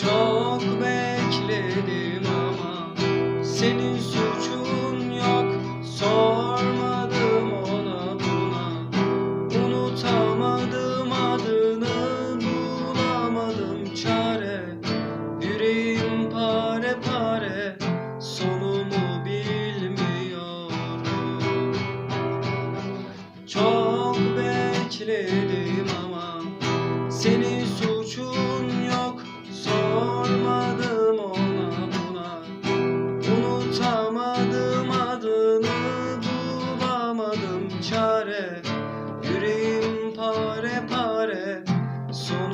Çok bekledim ama senin suçun yok. Sormadım ona buna. Unutamadım adını bulamadım çare. Yüreğim pare pare sonumu bilmiyorum. Çok bekledim ama senin pare Yüreğim pare pare Son